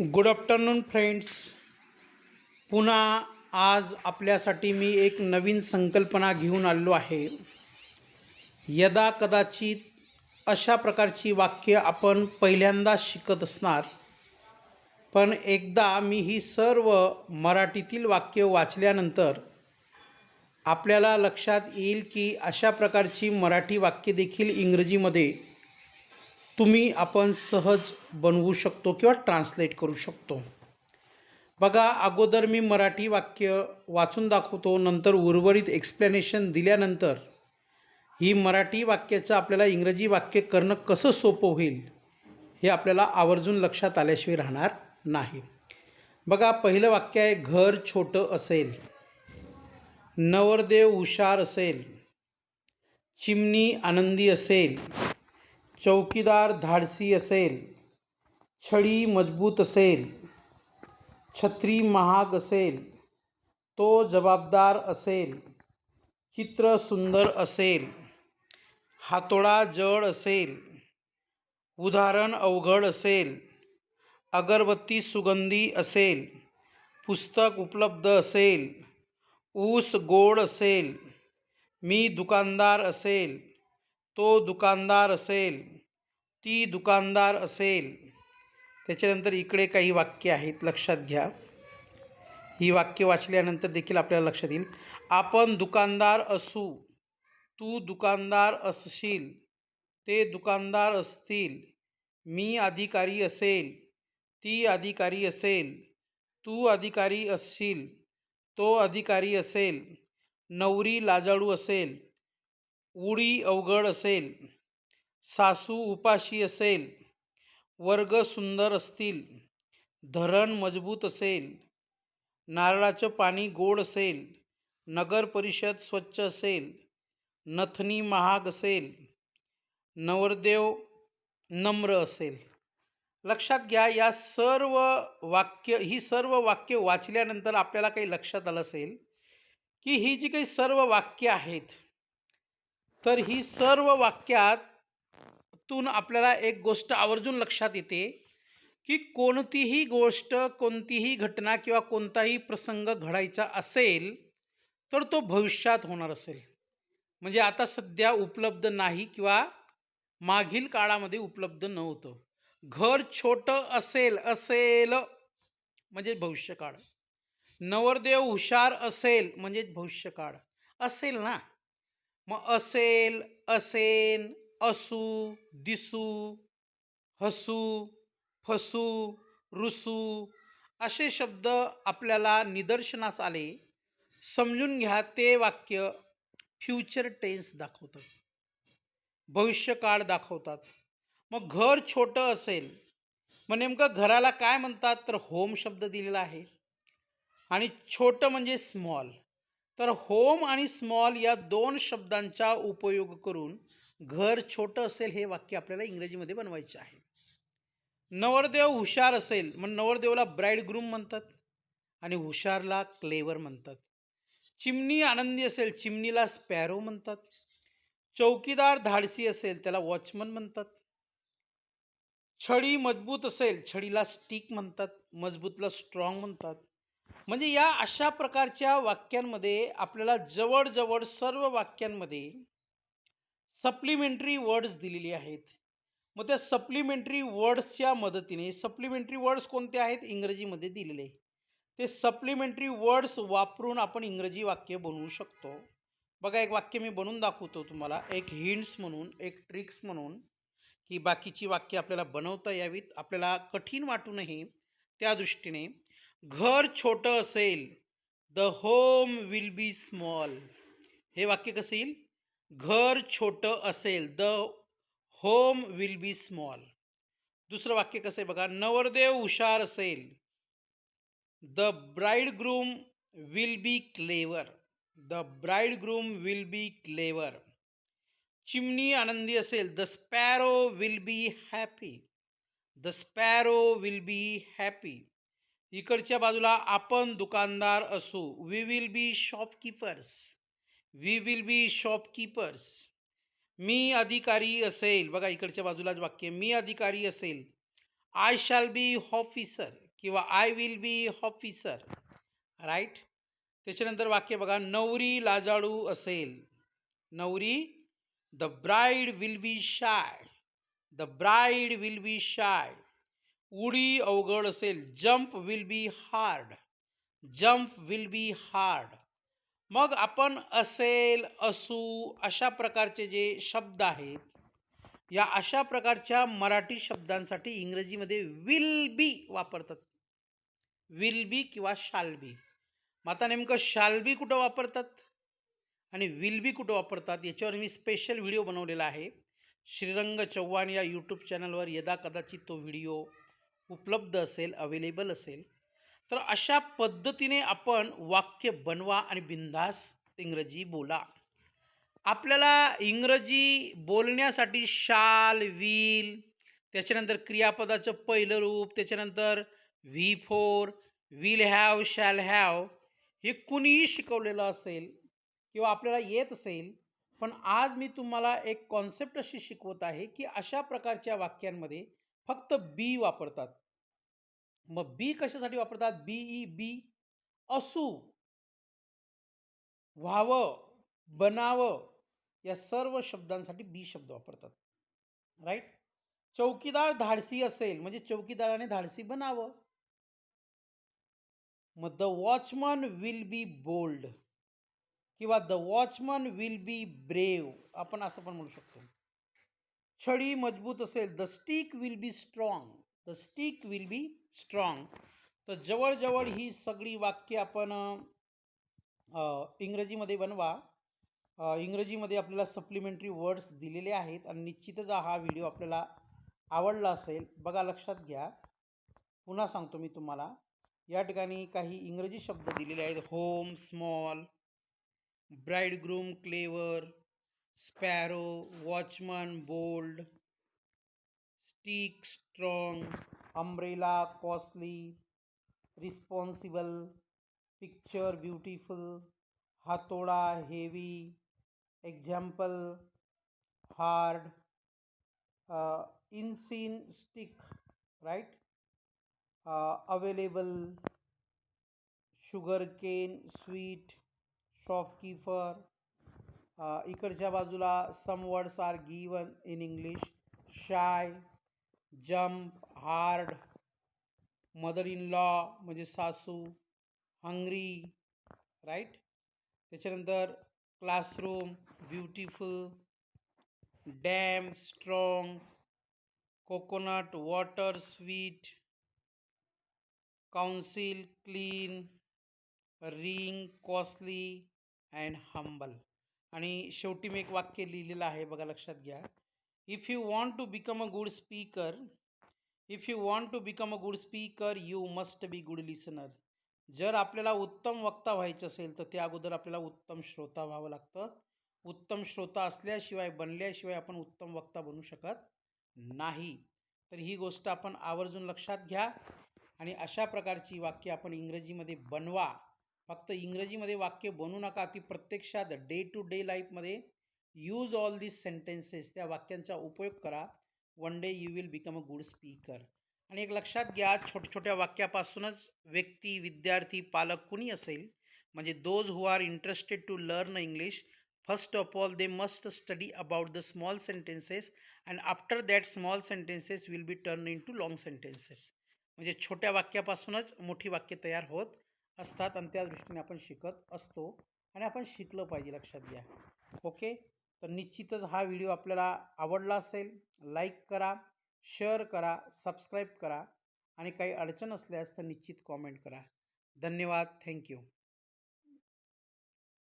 Good afternoon friends पुन्हा आज आपल्यासाठी मी एक नवीन संकल्पना घेऊन आलो आहे. यदा कदाचित अशा प्रकारची वाक्य आपण पहिल्यांदा शिकत असणार पण एकदा मी ही सर्व मराठीतील वाक्य वाचल्यानंतर आपल्याला लक्षात येईल की अशा प्रकारची मराठी वाक्य देखील इंग्रजीमध्ये तुम्ही आपण सहज बनवू शकतो किंवा ट्रान्सलेट करू शकतो. बघा अगोदर मी मराठी वाक्य वाचून दाखवतो नंतर उर्वरित एक्सप्लेनेशन दिल्यानंतर ही मराठी वाक्याचं आपल्याला इंग्रजी वाक्य करणं कसं सोपं होईल हे आपल्याला आवर्जून लक्षात आल्याशिवाय राहणार नाही. बघा पहिलं वाक्य आहे घर छोटं असेल नवरदेव हुशार असेल चिमणी आनंदी असेल चौकीदार धाडसी असेल, छडी मज़बूत असेल, छत्री महाग असेल तो जबाबदार असेल, चित्र सुंदर असेल, हातोडा जड असेल, उदाहरण अवघड असेल, अगरबत्ती सुगंधी असेल, पुस्तक उपलब्ध असेल, ऊस गोड असेल, मी दुकानदार असेल तो दुकानदार असेल. ती दुकानदार असेल त्याच्यानंतर इकडे काही वाक्य आहेत लक्षात घ्या. ही वाक्य वाचल्यानंतर देखील आपल्याला लक्षात येईल. आपण दुकानदार असू तू दुकानदार असशील ते दुकानदार असतील मी अधिकारी असेल ती अधिकारी असेल तू अधिकारी असशील तो अधिकारी असेल नवरी लाजाळू असेल उडी अवघड असेल. सासू उपाशी असेल वर्ग सुंदर असतील धरण मजबूत असेल नारळाचं पाणी गोड असेल नगर परिषद स्वच्छ असेल नथनी महाग असेल नवरदेव नम्र असेल. लक्षात घ्या या सर्व वाक्य ही सर्व वाक्य वाचल्यानंतर आपल्याला काही लक्षात आलं असेल की ही जी काही सर्व वाक्य आहेत तर ही सर्व वाक्यात तून आपल्याला एक गोष्ट आवर्जून लक्षात येते की कोणतीही गोष्ट कोणतीही घटना किंवा कोणताही प्रसंग घडायचा असेल तर तो भविष्यात होणार असेल. म्हणजे आता सध्या उपलब्ध नाही किंवा मागील काळामध्ये उपलब्ध नव्हतं. घर छोटं असेल असेल म्हणजे भविष्यकाळ. नवरदेव हुशार असेल म्हणजेच भविष्यकाळ. असेल ना? मग असेल असेन असू दिसू हसू फसू रुसू असे शब्द आपल्याला निदर्शनास आले समजून घ्या ते वाक्य फ्युचर टेन्स दाखवतात. भविष्यकाळ दाखवतात. मग घर छोटं असेल मग नेमकं घराला काय म्हणतात? तर होम शब्द दिलेला आहे. आणि छोटं म्हणजे स्मॉल तर होम आणि स्मॉल या दोन शब्दांचा उपयोग करून घर छोटं असेल हे वाक्य आपल्याला इंग्रजीमध्ये बनवायचे आहे. नवरदेव हुशार असेल मग नवरदेवला ब्राईड ग्रूम म्हणतात आणि हुशारला क्लेवर म्हणतात. चिमणी आनंदी असेल चिमणीला स्पॅरो म्हणतात. चौकीदार धाडसी असेल त्याला वॉचमन म्हणतात. छडी मजबूत असेल छडीला स्टिक म्हणतात मजबूतला स्ट्रॉंग म्हणतात. म्हणजे या अशा प्रकारच्या वाक्यांमध्ये आपल्याला जवळजवळ सर्व वाक्यांमध्ये सप्लिमेंटरी वर्ड्स दिलेली आहेत. मग त्या सप्लिमेंटरी वर्ड्सच्या मदतीने सप्लिमेंटरी वर्ड्स कोणते आहेत? इंग्रजीमध्ये दिलेले. ते सप्लिमेंटरी वर्ड्स वापरून आपण इंग्रजी वाक्य बनवू शकतो. बघा एक वाक्य मी बनवून दाखवतो तुम्हाला. एक हिंट्स म्हणून एक ट्रिक्स म्हणून की बाकीची वाक्य आपल्याला बनवता यावीत. आपल्याला कठीण वाटू नये त्या दृष्टीने. घर छोटं असेल the home will be small हे वाक्य कसं येईल? घर छोटं असेल the home will be small दुसरं वाक्य कसं आहे बघा? नवरदेव हुशार असेल. The bride groom will be clever the bride groom will be clever चिमणी आनंदी असेल. The sparrow will be happy the sparrow will be happy इकडच्या बाजूला आपण दुकानदार असू. We will be shopkeepers we will be shopkeepers मी अधिकारी असेल. बघा इकडच्या बाजूलाच वाक्य मी अधिकारी असेल. आय शॅल बी ऑफिसर किंवा I will be officer right त्याच्यानंतर वाक्य बघा नवरी लाजाळू असेल. नवरी the bride will be shy the bride will be shy उडी अवघड असेल. Jump will be hard jump will be hard मग आपण असेल असू अशा प्रकारचे जे शब्द आहेत या अशा प्रकारच्या मराठी शब्दांसाठी इंग्रजीमध्ये विल बी वापरतात. विल बी किंवा शाल बी मग आता नेमकं शाल बी कुठं वापरतात? आणि विल बी कुठं वापरतात? याच्यावर मी स्पेशल व्हिडिओ बनवलेला आहे. श्रीरंग चव्हाण या यूट्यूब चॅनलवर यदा कदाचित तो व्हिडिओ उपलब्ध असेल अवेलेबल असेल. तर अशा पद्धतीने आपण वाक्य बनवा आणि बिंदास इंग्रजी बोला. आपल्याला इंग्रजी बोलण्यासाठी शाल विल त्याच्यानंतर क्रियापदाचं पहिलं रूप त्याच्यानंतर V four will have shall have हे कुणीही शिकवलेलं असेल किंवा आपल्याला येत असेल पण आज मी तुम्हाला एक कॉन्सेप्ट अशी शिकवत आहे की अशा प्रकारच्या वाक्यांमध्ये फक्त बी वापरतात. मग बी कशासाठी वापरतात? बी ई बी असू. व्हावं बनावं या सर्व शब्दांसाठी बी शब्द वापरतात. राईट चौकीदार धाडसी असेल म्हणजे चौकीदाराने धाडसी बनावं. मग the watchman will be bold किंवा the watchman will be brave आपण असं पण म्हणू शकतो. छडी मजबूत असेल the stick will be strong the stick will be strong तर जवळजवळ ही सगळी वाक्य आपण इंग्रजीमध्ये बनवा. इंग्रजीमध्ये आपल्याला सप्लिमेंटरी वर्ड्स दिलेले आहेत आणि निश्चितच हा व्हिडिओ आपल्याला आवडला असेल. बघा लक्षात घ्या. पुन्हा सांगतो मी तुम्हाला. या ठिकाणी काही इंग्रजी शब्द दिलेले आहेत. Home small bride groom clever sparrow watchman bold stick strong umbrella costly responsible picture beautiful हातोडा heavy example hard incense stick right available sugar cane sweet shopkeeper इकडच्या बाजूला some words are given in English shy jump hard mother in law म्हणजे सासू hungry right? त्याच्यानंतर classroom beautiful dam strong coconut water sweet council clean ring costly and humble आणि शेवटी मी एक वाक्य लिहिलेलं आहे बघा लक्षात घ्या. If you want to become a good speaker if you want to become a good speaker you must be good listener जर आपल्याला उत्तम वक्ता व्हायचं असेल तर त्या अगोदर आपल्याला उत्तम श्रोता व्हावं लागतं. उत्तम श्रोता असल्याशिवाय बनल्याशिवाय आपण उत्तम वक्ता बनू शकत नाही. तर ही गोष्ट आपण आवर्जून लक्षात घ्या आणि अशा प्रकारची वाक्य आपण इंग्रजीमध्ये बनवा. फक्त इंग्रजीमध्ये वाक्य बनवू नका ती प्रत्यक्षात डे टू डे लाईफमध्ये यूज ऑल दिस सेंटेन्सेस त्या वाक्यांचा उपयोग करा. One day you will become a good speaker आणि एक लक्षात घ्या छोट्या छोट्या वाक्यापासूनच व्यक्ती विद्यार्थी पालक कुणी असेल? म्हणजे those who are interested to learn English first of all they must study about the small sentences and after that small sentences will be turn into long sentences म्हणजे छोट्या वाक्यापासूनच मोठी वाक्य तयार होत असतात आणि त्या दृष्टीने आपण शिकत असतो. आणि आपण शिकलं पाहिजे लक्षात घ्या. ओके तर निश्चितच हा व्हिडिओ आपल्याला आवडला असेल लाईक करा शेअर करा सबस्क्राईब करा आणि काही अडचण असल्यास तर निश्चित कॉमेंट करा. धन्यवाद. थँक्यू